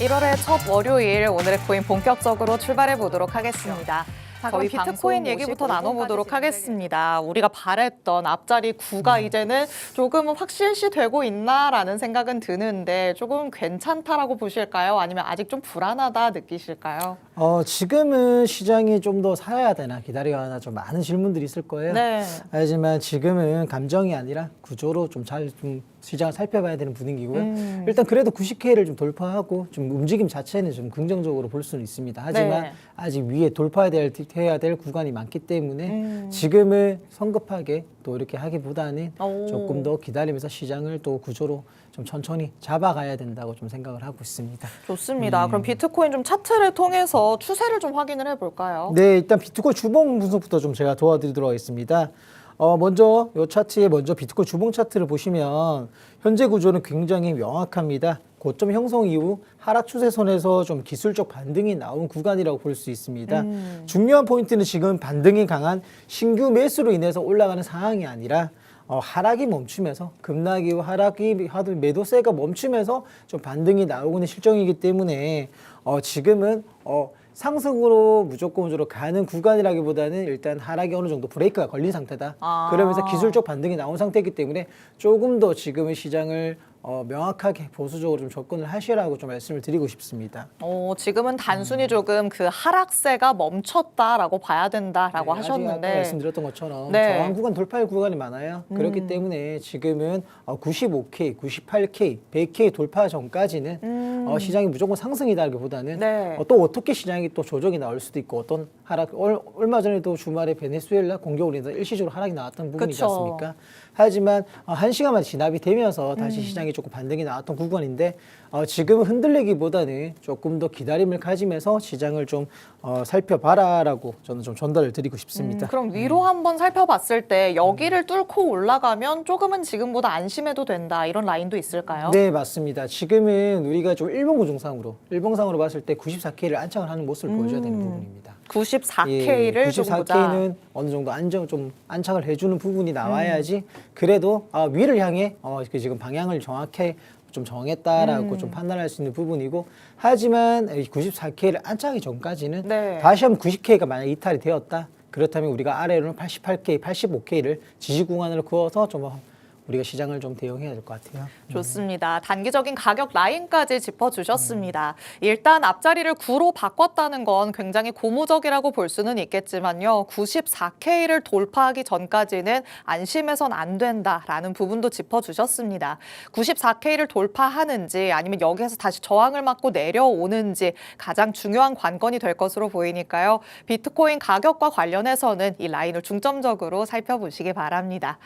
1월의 첫 월요일 오늘의 코인 본격적으로 출발해 보도록 하겠습니다. 자, 저희 비트코인 얘기부터 나눠보도록. 하겠습니다. 우리가 바랬던 앞자리 9가 이제는 조금은 확실시 되고 있나라는 생각은 드는데 조금 괜찮다라고 보실까요? 아니면 아직 좀 불안하다 느끼실까요? 어, 지금은 시장이 좀더 사야 되나 기다려야 하나 좀 많은 질문들이 있을 거예요. 네. 하지만 지금은 감정이 아니라 구조로 좀 잘 좀 시장을 살펴봐야 되는 분위기고요. 음. 일단 그래도 90K를 좀 돌파하고 좀 움직임 자체는 좀 긍정적으로 볼 수는 있습니다. 하지만 네. 아직 위에 돌파해야 될, 해야 될 구간이 많기 때문에 음. 지금은 성급하게 또 이렇게 하기보다는 오. 조금 더 기다리면서 시장을 또 구조로 좀 천천히 잡아가야 된다고 좀 생각을 하고 있습니다. 좋습니다. 그럼 비트코인 좀 차트를 통해서 추세를 좀 확인을 해볼까요? 네, 일단 비트코인 주봉 분석부터 좀 제가 도와드리도록 하겠습니다. 어, 먼저 이 차트에 먼저 비트코인 주봉 차트를 보시면 현재 구조는 굉장히 명확합니다. 고점 형성 이후 하락 추세선에서 좀 기술적 반등이 나온 구간이라고 볼 수 있습니다. 음. 중요한 포인트는 지금 반등이 강한 신규 매수로 인해서 올라가는 상황이 아니라 어, 하락이 멈추면서 급락이 후 하락이 하도 매도세가 멈추면서 좀 반등이 나오고 있는 실정이기 때문에 어, 지금은 어, 상승으로 무조건적으로 가는 구간이라기보다는 일단 하락이 어느 정도 브레이크가 걸린 상태다. 아. 그러면서 기술적 반등이 나온 상태이기 때문에 조금 더 지금의 시장을 어, 명확하게 보수적으로 좀 접근을 하시라고 좀 말씀을 드리고 싶습니다. 어, 지금은 단순히 조금 그 하락세가 멈췄다라고 봐야 된다라고 네, 아직 아까 하셨는데 말씀드렸던 것처럼 네. 저항 구간 돌파할 구간이 많아요. 그렇기 음. 때문에 지금은 어, 95K, 98K, 100K 돌파 전까지는 음. 어, 시장이 무조건 상승이다기보다는 네. 어, 또 어떻게 시장이 또 조정이 나올 수도 있고 어떤 하락 얼, 얼마 전에도 주말에 베네수엘라 공격으로 인해서 일시적으로 하락이 나왔던 부분이지 그쵸. 않습니까? 하지만 어, 한 시간만 진압이 되면서 음. 다시 시장이 조금 반등이 나왔던 구간인데 어, 지금은 흔들리기보다는 조금 더 기다림을 가지면서 시장을 좀 어, 살펴봐라라고 저는 좀 전달을 드리고 싶습니다. 음, 그럼 위로 한번 살펴봤을 때 여기를 뚫고 올라가면 조금은 지금보다 안심해도 된다 이런 라인도 있을까요? 네, 맞습니다. 지금은 우리가 좀 일본 구종상으로, 일봉상으로 봤을 때 94K를 안착을 하는 모습을 보여줘야 되는 음. 부분입니다. 94K를 좀 보자. 94K는 어느 정도 안정 좀 안착을 해주는 부분이 나와야지 그래도 아, 위를 향해 어, 그 지금 방향을 정확히 좀 정했다라고 음. 좀 판단할 수 있는 부분이고 하지만 94K를 안착하기 전까지는 네. 다시 한번 90K가 만약 이탈이 되었다 그렇다면 우리가 아래로는 88K, 85K를 지지 구간으로 그어서 좀 우리가 시장을 좀 대응해야 될 것 같아요. 좋습니다. 단기적인 가격 라인까지 짚어주셨습니다. 일단 앞자리를 9로 바꿨다는 건 굉장히 고무적이라고 볼 수는 있겠지만요. 94K를 돌파하기 전까지는 안심해선 안 된다라는 부분도 짚어주셨습니다. 94K를 돌파하는지 아니면 여기에서 다시 저항을 맞고 내려오는지 가장 중요한 관건이 될 것으로 보이니까요. 비트코인 가격과 관련해서는 이 라인을 중점적으로 살펴보시기 바랍니다.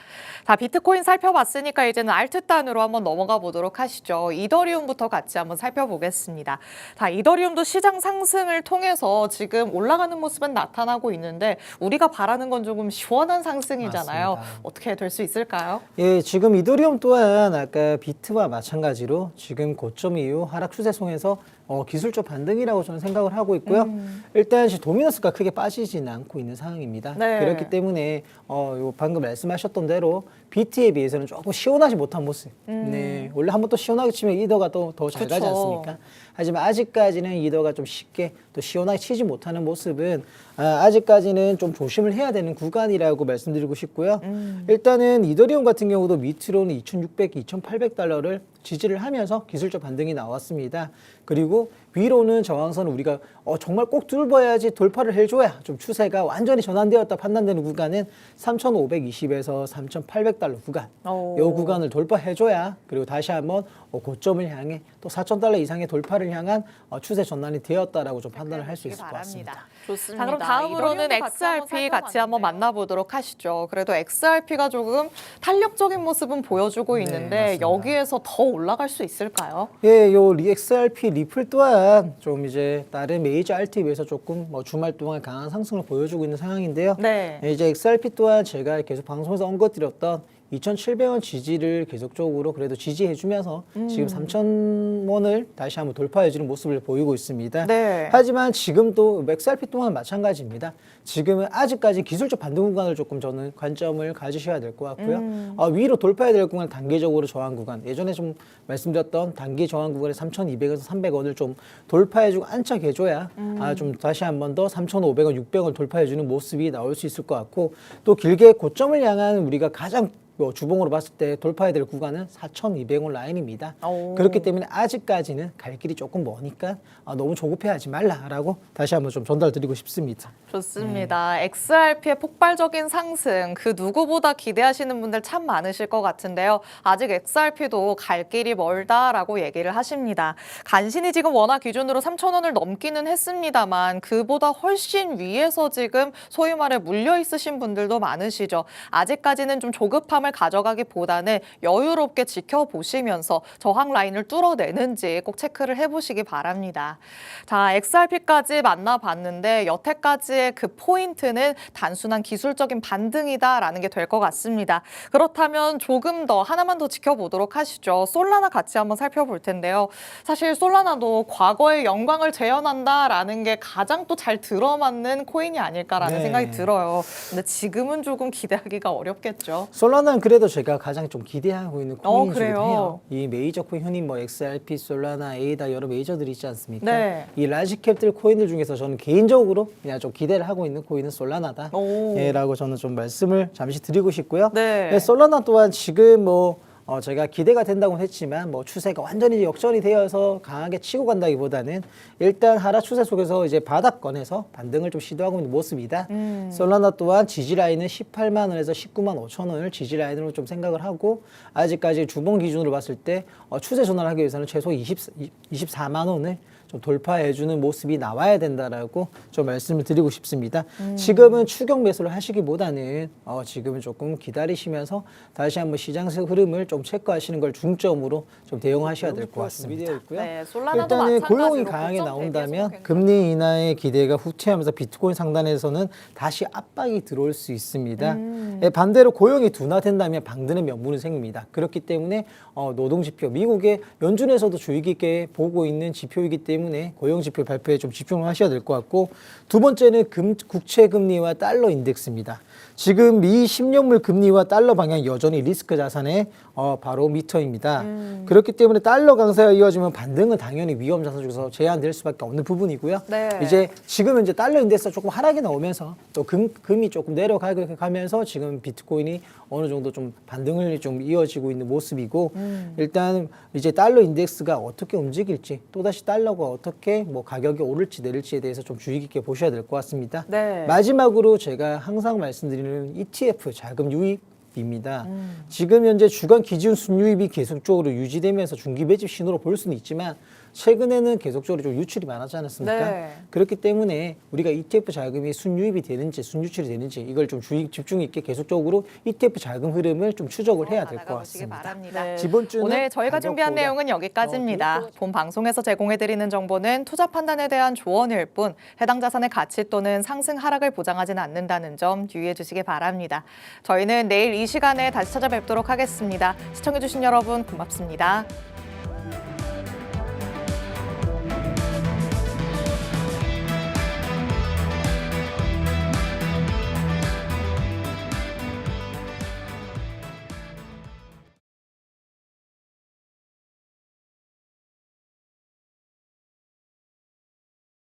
자, 비트코인 살펴 봤으니까 이제는 알트단으로 한번 넘어가 보도록 하시죠. 이더리움부터 같이 한번 살펴보겠습니다. 자, 이더리움도 시장 상승을 통해서 지금 올라가는 모습은 나타나고 있는데 우리가 바라는 건 조금 시원한 상승이잖아요. 맞습니다. 어떻게 될 수 있을까요? 예, 지금 이더리움 또한 아까 비트와 마찬가지로 지금 고점 이후 하락 추세송에서 어, 기술적 반등이라고 저는 생각을 하고 있고요. 음. 일단 도미너스가 크게 빠지지는 않고 있는 상황입니다. 네. 그렇기 때문에 어, 요 방금 말씀하셨던 대로 비트에 비해서는 조금 시원하지 못한 모습. 네, 원래 한 번 또 시원하게 치면 이더가 또 더 잘 가지 음. 않습니까? 하지만 아직까지는 이더가 좀 쉽게 또 시원하게 치지 못하는 모습은 아, 아직까지는 좀 조심을 해야 되는 구간이라고 말씀드리고 싶고요. 음. 일단은 이더리움 같은 경우도 밑으로는 2,600, 2,800달러를 지지를 하면서 기술적 반등이 나왔습니다. 그리고 위로는 저항선을 우리가 어, 정말 꼭 뚫어야지 돌파를 해줘야 좀 추세가 완전히 전환되었다 판단되는 구간은 3,520에서 3,800달러 구간. 오. 이 구간을 돌파해줘야 그리고 다시 한번 어, 고점을 향해 또 4,000달러 이상의 돌파를 향한 어, 추세 전환이 되었다라고 좀 판단을 할 수 있을 것 같습니다. 좋습니다. 자, 그럼 다음으로는 XRP 같이 한번 만나보도록 하시죠. 그래도 XRP가 조금 탄력적인 모습은 보여주고 네, 있는데 맞습니다. 여기에서 더 올라갈 수 있을까요? 예, 요 XRP 리플 또한 좀 이제 다른 메이저 RT에 비해서 조금 뭐 주말 동안 강한 상승을 보여주고 있는 상황인데요. 네. 예, 이제 XRP 또한 제가 계속 방송에서 언급드렸던 2,700원 지지를 계속적으로 그래도 지지해주면서 지금 3,000원을 다시 한번 돌파해주는 모습을 보이고 있습니다. 네. 하지만 지금 또 XRP 또한 마찬가지입니다. 지금은 아직까지 기술적 반등 구간을 조금 저는 관점을 가지셔야 될 것 같고요. 어, 위로 돌파해야 될 구간 단계적으로 저항 구간 예전에 좀 말씀드렸던 단기 저항 구간의 3,200에서 300원을 좀 돌파해주고 안착해줘야 아, 좀 다시 한 번 더 3,500원, 600원 돌파해주는 모습이 나올 수 있을 것 같고 또 길게 고점을 향한 우리가 가장 뭐 주봉으로 봤을 때 돌파해야 될 구간은 4,200원 라인입니다. 오. 그렇기 때문에 아직까지는 갈 길이 조금 머니까 아, 너무 조급해하지 말라라고 다시 한번 좀 전달드리고 싶습니다. 좋습니다. XRP의 폭발적인 상승, 그 누구보다 기대하시는 분들 참 많으실 것 같은데요. 아직 XRP도 갈 길이 멀다라고 얘기를 하십니다. 간신히 지금 원화 기준으로 3,000원을 넘기는 했습니다만 그보다 훨씬 위에서 지금 소위 말해 물려 있으신 분들도 많으시죠. 아직까지는 좀 조급함을 가져가기보다는 여유롭게 지켜보시면서 저항 라인을 뚫어내는지 꼭 체크를 해보시기 바랍니다. 자, XRP까지 만나봤는데 여태까지의 그 포인트는 단순한 기술적인 반등이다라는 게 될 것 같습니다. 그렇다면 조금 더 하나만 더 지켜보도록 하시죠. 솔라나 같이 한번 살펴볼 텐데요. 사실 솔라나도 과거의 영광을 재현한다라는 게 가장 또 잘 들어맞는 코인이 아닐까라는 네. 생각이 들어요. 근데 지금은 조금 기대하기가 어렵겠죠. 솔라나 는 그래도 제가 가장 좀 기대하고 있는 어, 그래요? 해요. 이 메이저 코인 흔히 뭐 XRP, 솔라나, 에이다 여러 메이저들이 있지 않습니까? 네. 이 라지 캡들 코인들 중에서 저는 개인적으로 그냥 좀 기대를 하고 있는 코인은 솔라나다. 오. 예, 라고 저는 좀 말씀을 잠시 드리고 싶고요. 네. 네, 솔라나 또한 지금 뭐 어, 제가 기대가 된다고 했지만 뭐 추세가 완전히 역전이 되어서 강하게 치고 간다기보다는 일단 하락 추세 속에서 이제 바닥권에서 반등을 좀 시도하고 있는 모습이다. 음. 솔라나 또한 지지 라인은 18만 원에서 19만 5천 원을 지지 라인으로 좀 생각을 하고 아직까지 주봉 기준으로 봤을 때 어, 추세 전환을 하기 위해서는 최소 20, 24만 원을 좀 돌파해주는 모습이 나와야 된다라고 좀 말씀을 드리고 싶습니다. 지금은 추격 매수를 하시기보다는 어, 지금은 조금 기다리시면서 다시 한번 시장 흐름을 좀 체크하시는 걸 중점으로 좀 대응하셔야 될 것 같습니다. 있고요. 네, 솔라나도 일단은 고용이 마찬가지로 강하게 고점 나온다면 굉장히 금리 인하의 기대가 후퇴하면서 비트코인 상단에서는 다시 압박이 들어올 수 있습니다. 음. 예, 반대로 고용이 둔화된다면 방드는 명분은 생깁니다. 그렇기 때문에 어, 노동 지표 미국의 연준에서도 주의 깊게 보고 있는 지표이기 때문에 고용 지표 발표에 좀 집중을 하셔야 될 것 같고 두 번째는 금, 국채 금리와 달러 인덱스입니다. 지금 미 10년물 금리와 달러 방향 여전히 리스크 자산의 어, 바로 미터입니다. 음. 그렇기 때문에 달러 강세가 이어지면 반등은 당연히 위험 자산 중에서 제한될 수밖에 없는 부분이고요. 네. 이제 지금은 이제 달러 인덱스가 조금 하락이 나오면서 또 금, 금이 조금 내려가면서 지금 비트코인이 어느 정도 좀 반등을 좀 이어지고 있는 모습이고 음. 일단 이제 달러 인덱스가 어떻게 움직일지 또다시 달러가 어떻게 뭐 가격이 오를지 내릴지에 대해서 좀 주의 깊게 보셔야 될 것 같습니다. 네. 마지막으로 제가 항상 말씀드리는 ETF 자금 유입 입니다. 음. 지금 현재 주간 기준 순유입이 계속적으로 유지되면서 중기 매집 신호로 볼 수는 있지만 최근에는 계속적으로 좀 유출이 많았지 않았습니까? 네. 그렇기 때문에 우리가 ETF 자금이 순유입이 되는지 순유출이 되는지 이걸 좀 주의 집중 있게 계속적으로 ETF 자금 흐름을 좀 추적을 해야 될 것 같습니다. 바랍니다. 네. 지본주는 오늘 저희가 준비한 내용은 여기까지입니다. 어, 본 방송에서 제공해 드리는 정보는 투자 판단에 대한 조언일 뿐 해당 자산의 가치 또는 상승 하락을 보장하지는 않는다는 점 유의해 주시기 바랍니다. 저희는 내일 이 시간에 다시 찾아뵙도록 하겠습니다. 시청해주신 여러분 고맙습니다.